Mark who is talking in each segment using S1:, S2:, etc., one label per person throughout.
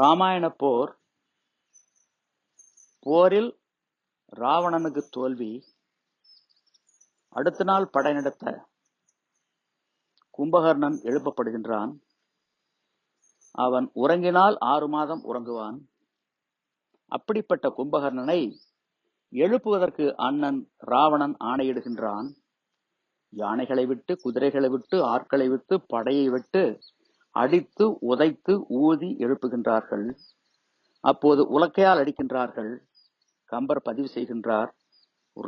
S1: ராமாயண போர் போரில் ராவணனுக்கு தோல்வி அடுத்த நாள் படை நடத்த கும்பகர்ணன் எழுப்பப்படுகின்றான் அவன் உறங்கினால் ஆறு மாதம் உறங்குவான் அப்படிப்பட்ட கும்பகர்ணனை எழுப்புவதற்கு அண்ணன் ராவணன் ஆணையிடுகின்றான் யானைகளை விட்டு குதிரைகளை விட்டு ஆட்களை விட்டு படையை விட்டு அடித்து உதைத்து ஊதி எழுப்புகின்றார்கள் அப்போது உலக்கையால் அடிக்கின்றார்கள் கம்பர் பதிவு செய்கின்றார்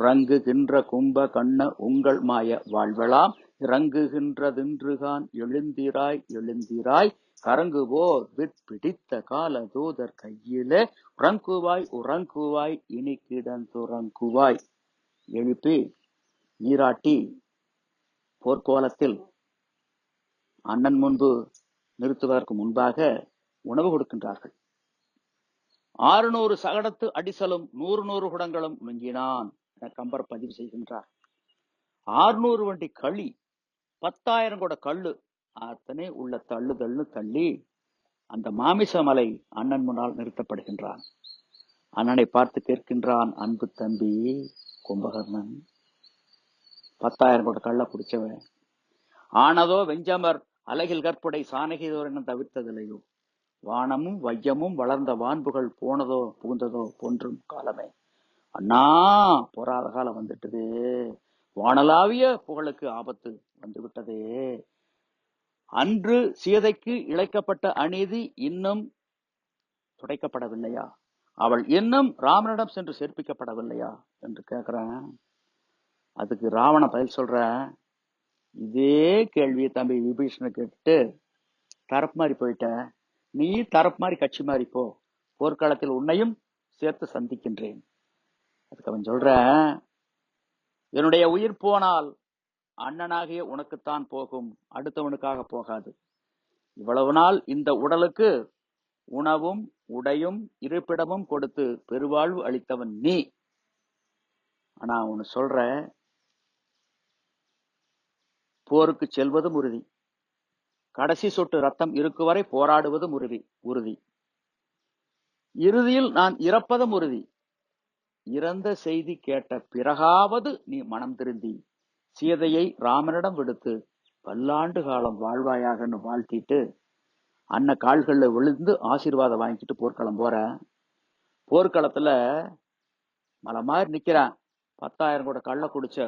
S1: ரங்குகின்ற கும்ப கண்ண உங்கள் மாய வாழ்வலாம் இறங்குகின்றதென்றுகான் எழுந்திராய் எழுந்திராய் கரங்குவோர் விற்பிடித்த கால தூதர் கையிலே உறங்குவாய் உறங்குவாய் இனி கிடந்துறங்குவாய் எழுப்பி நீராட்டி போர்க்கோலத்தில் அண்ணன் முன்பு நிறுத்துவதற்கு முன்பாக உணவு கொடுக்கின்றார்கள் ஆறுநூறு சகடத்து அடிசலும் நூறு நூறு குடங்களும் நுங்கினான் என கம்பர் பதிவு செய்கின்றார் ஆறுநூறு வண்டி களி பத்தாயிரம் கூட கல்லு அத்தனை உள்ள தள்ளுதல்னு தள்ளி அந்த மாமிசமலை அண்ணன் முன்னால் நிறுத்தப்படுகின்றான் அண்ணனை பார்த்து கேட்கின்றான் அன்பு தம்பி கும்பகர்ணன் பத்தாயிரம் கூட கள்ள குடிச்சவன் ஆனதோ வெஞ்சமர் அலகில் கற்புடை என தவிர்த்ததில்லையோ வானமும் வையமும் வளர்ந்த வான்புகள் போனதோ புகுந்ததோ போன்றும் காலமே அண்ணா போராத காலம் வந்துட்டது வானலாவிய புகழுக்கு ஆபத்து வந்துவிட்டதே அன்று சீதைக்கு இழைக்கப்பட்ட அநீதி இன்னும் துடைக்கப்படவில்லையா அவள் இன்னும் ராமனிடம் சென்று சேர்ப்பிக்கப்படவில்லையா என்று கேட்கிறேன் அதுக்கு ராவண பதில் சொல்ற இதே கேள்வியை தம்பி விபீஷனை கேட்டுட்டு தரப்பு மாதிரி போயிட்ட நீ தரப்பு மாதிரி கட்சி மாதிரி போ போர்க்காலத்தில் உன்னையும் சேர்த்து சந்திக்கின்றேன் அதுக்கு அவன் சொல்ற என்னுடைய உயிர் போனால் அண்ணனாகிய உனக்குத்தான் போகும் அடுத்தவனுக்காக போகாது இவ்வளவு நாள் இந்த உடலுக்கு உணவும் உடையும் இருப்பிடமும் கொடுத்து பெருவாழ்வு அளித்தவன் நீ ஆனா உன்னு சொல்ற போருக்கு செல்வதும் உறுதி கடைசி சொட்டு ரத்தம் இருக்கு வரை போராடுவதும் உறுதி உறுதி இறுதியில் நான் இறப்பதும் உறுதி இறந்த செய்தி கேட்ட பிறகாவது நீ மனம் திருந்தி சீதையை ராமனிடம் விடுத்து பல்லாண்டு காலம் வாழ்வாயாகன்னு வாழ்த்திட்டு அன்ன கால்களில் விழுந்து ஆசீர்வாதம் வாங்கிட்டு போர்க்களம் போற போர்க்களத்துல மலை மாதிரி நிக்கிறான் பத்தாயிரம் கூட கள்ள குடிச்ச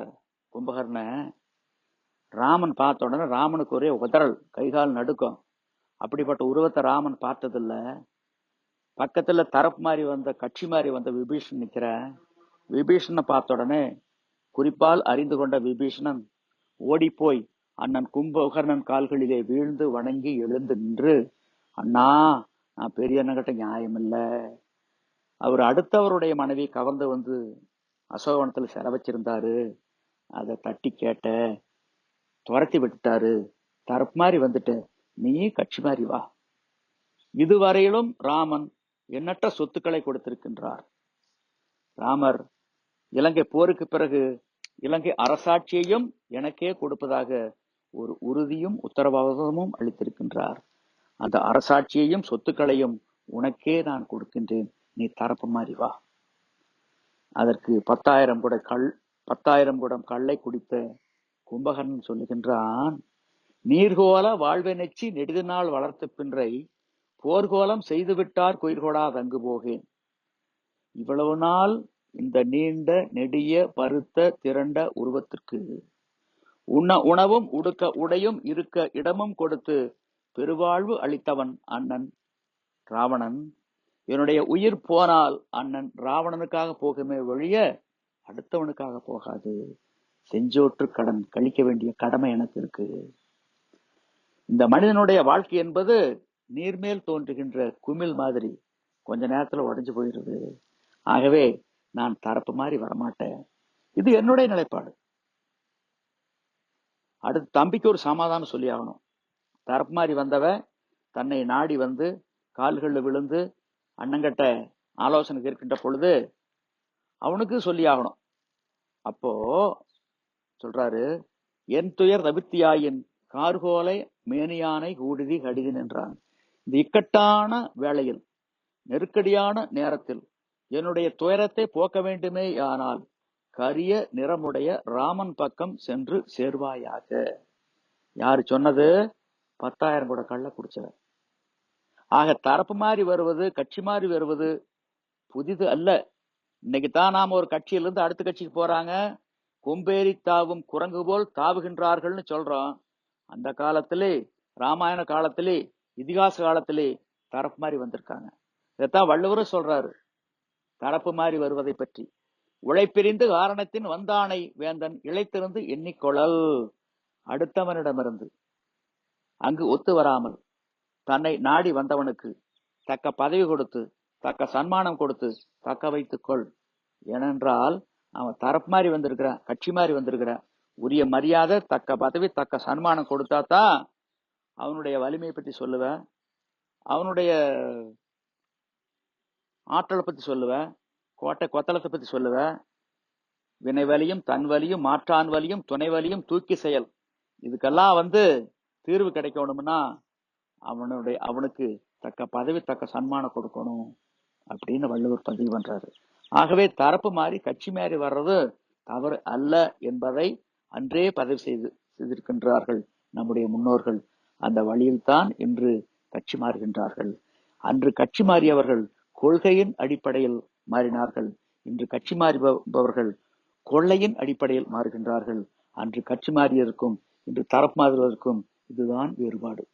S1: கும்பகர்ண ராமன் பார்த்த உடனே ராமனுக்கு ஒரே உதறல் கைகால் நடுக்கும் அப்படிப்பட்ட உருவத்தை ராமன் பார்த்ததில்ல பக்கத்தில் தரப்பு மாதிரி வந்த கட்சி மாதிரி வந்த விபீஷன் நிற்கிற விபீஷனை பார்த்த உடனே குறிப்பால் அறிந்து கொண்ட விபீஷணன் ஓடிப்போய் அண்ணன் கும்பகர்ணன் கால்களிலே வீழ்ந்து வணங்கி எழுந்து நின்று அண்ணா நான் பெரிய அண்ணங்கிட்ட நியாயம் இல்லை அவர் அடுத்தவருடைய மனைவி கவர்ந்து வந்து அசோகவனத்தில் செலவச்சிருந்தாரு அதை தட்டி கேட்ட துரத்தி விட்டுட்டாரு தரப்பு மாதிரி வந்துட்டு நீ கட்சி மாதிரி வா இதுவரையிலும் ராமன் எண்ணற்ற சொத்துக்களை கொடுத்திருக்கின்றார் ராமர் இலங்கை போருக்கு பிறகு இலங்கை அரசாட்சியையும் எனக்கே கொடுப்பதாக ஒரு உறுதியும் உத்தரவாதமும் அளித்திருக்கின்றார் அந்த அரசாட்சியையும் சொத்துக்களையும் உனக்கே நான் கொடுக்கின்றேன் நீ தரப்பு மாதிரி வா அதற்கு பத்தாயிரம் கூட கல் பத்தாயிரம் குடம் கல்லை குடித்த கும்பகர்ணன் சொல்லுகின்றான் நீர்கோல வாழ்வை நெச்சி நெடுது நாள் வளர்த்த பின்றை போர்கோலம் செய்துவிட்டார் குயிர்கோடா தங்கு போகேன் இவ்வளவு நாள் இந்த நீண்ட நெடிய பருத்த திரண்ட உருவத்திற்கு உண உணவும் உடுக்க உடையும் இருக்க இடமும் கொடுத்து பெருவாழ்வு அளித்தவன் அண்ணன் ராவணன் என்னுடைய உயிர் போனால் அண்ணன் ராவணனுக்காக போகுமே வழிய அடுத்தவனுக்காக போகாது செஞ்சோற்று கடன் கழிக்க வேண்டிய கடமை எனக்கு இருக்கு இந்த மனிதனுடைய வாழ்க்கை என்பது நீர்மேல் தோன்றுகின்ற குமிழ் மாதிரி கொஞ்ச நேரத்துல உடஞ்சு போயிடுது ஆகவே நான் தரப்பு மாதிரி வரமாட்டேன் இது என்னுடைய நிலைப்பாடு அடுத்து தம்பிக்கு ஒரு சமாதானம் சொல்லி ஆகணும் தரப்பு மாதிரி வந்தவன் தன்னை நாடி வந்து கால்களில் விழுந்து அண்ணங்கிட்ட ஆலோசனை இருக்கின்ற பொழுது அவனுக்கு சொல்லி ஆகணும் அப்போ சொல்றாரு என் துயர் தவித்தியாயின் கார்கோலை மேனியானை கூடுதி கடிதி நின்றான் இந்த இக்கட்டான வேளையில் நெருக்கடியான நேரத்தில் என்னுடைய துயரத்தை போக்க வேண்டுமே ஆனால் கரிய நிறமுடைய ராமன் பக்கம் சென்று சேர்வாயாக யாரு சொன்னது பத்தாயிரம் கூட கள்ள குடிச்சவர் ஆக தரப்பு மாறி வருவது கட்சி மாறி வருவது புதிது அல்ல இன்னைக்கு தான் நாம ஒரு கட்சியிலிருந்து அடுத்த கட்சிக்கு போறாங்க கொம்பேறி தாவும் குரங்கு போல் தாவுகின்றார்கள்னு சொல்றோம் அந்த காலத்திலே ராமாயண காலத்திலே இதிகாச காலத்திலே தரப்பு மாதிரி வந்திருக்காங்க இதைத்தான் வள்ளுவரும் சொல்றாரு தரப்பு மாதிரி வருவதை பற்றி உழைப்பிரிந்து காரணத்தின் வந்தானை வேந்தன் இழைத்திருந்து எண்ணிக்கொழல் அடுத்தவனிடமிருந்து அங்கு ஒத்து வராமல் தன்னை நாடி வந்தவனுக்கு தக்க பதவி கொடுத்து தக்க சன்மானம் கொடுத்து தக்க வைத்துக்கொள் ஏனென்றால் அவன் தரப்பு மாதிரி வந்திருக்கிறான் கட்சி மாதிரி வந்திருக்கிறான் உரிய மரியாதை தக்க பதவி தக்க சன்மானம் கொடுத்தா தான் அவனுடைய வலிமையை பற்றி சொல்லுவேன் அவனுடைய ஆற்றலை பற்றி சொல்லுவேன் கோட்டை கொத்தளத்தை பற்றி சொல்லுவேன் வினை வலியும் தன் வலியும் மாற்றான் வலியும் துணை வலியும் தூக்கி செயல் இதுக்கெல்லாம் வந்து தீர்வு கிடைக்கணும்னா அவனுடைய அவனுக்கு தக்க பதவி தக்க சன்மானம் கொடுக்கணும் அப்படின்னு வள்ளுவர் பதிவு பண்ணுறாரு ஆகவே தரப்பு மாறி கட்சி மாறி வர்றது தவறு அல்ல என்பதை அன்றே பதிவு செய்து செய்திருக்கின்றார்கள் நம்முடைய முன்னோர்கள் அந்த வழியில்தான் இன்று கட்சி மாறுகின்றார்கள் அன்று கட்சி மாறியவர்கள் கொள்கையின் அடிப்படையில் மாறினார்கள் இன்று கட்சி மாறிபவர்கள் கொள்ளையின் அடிப்படையில் மாறுகின்றார்கள் அன்று கட்சி மாறியதற்கும் இன்று தரப்பு மாறுவதற்கும் இதுதான் வேறுபாடு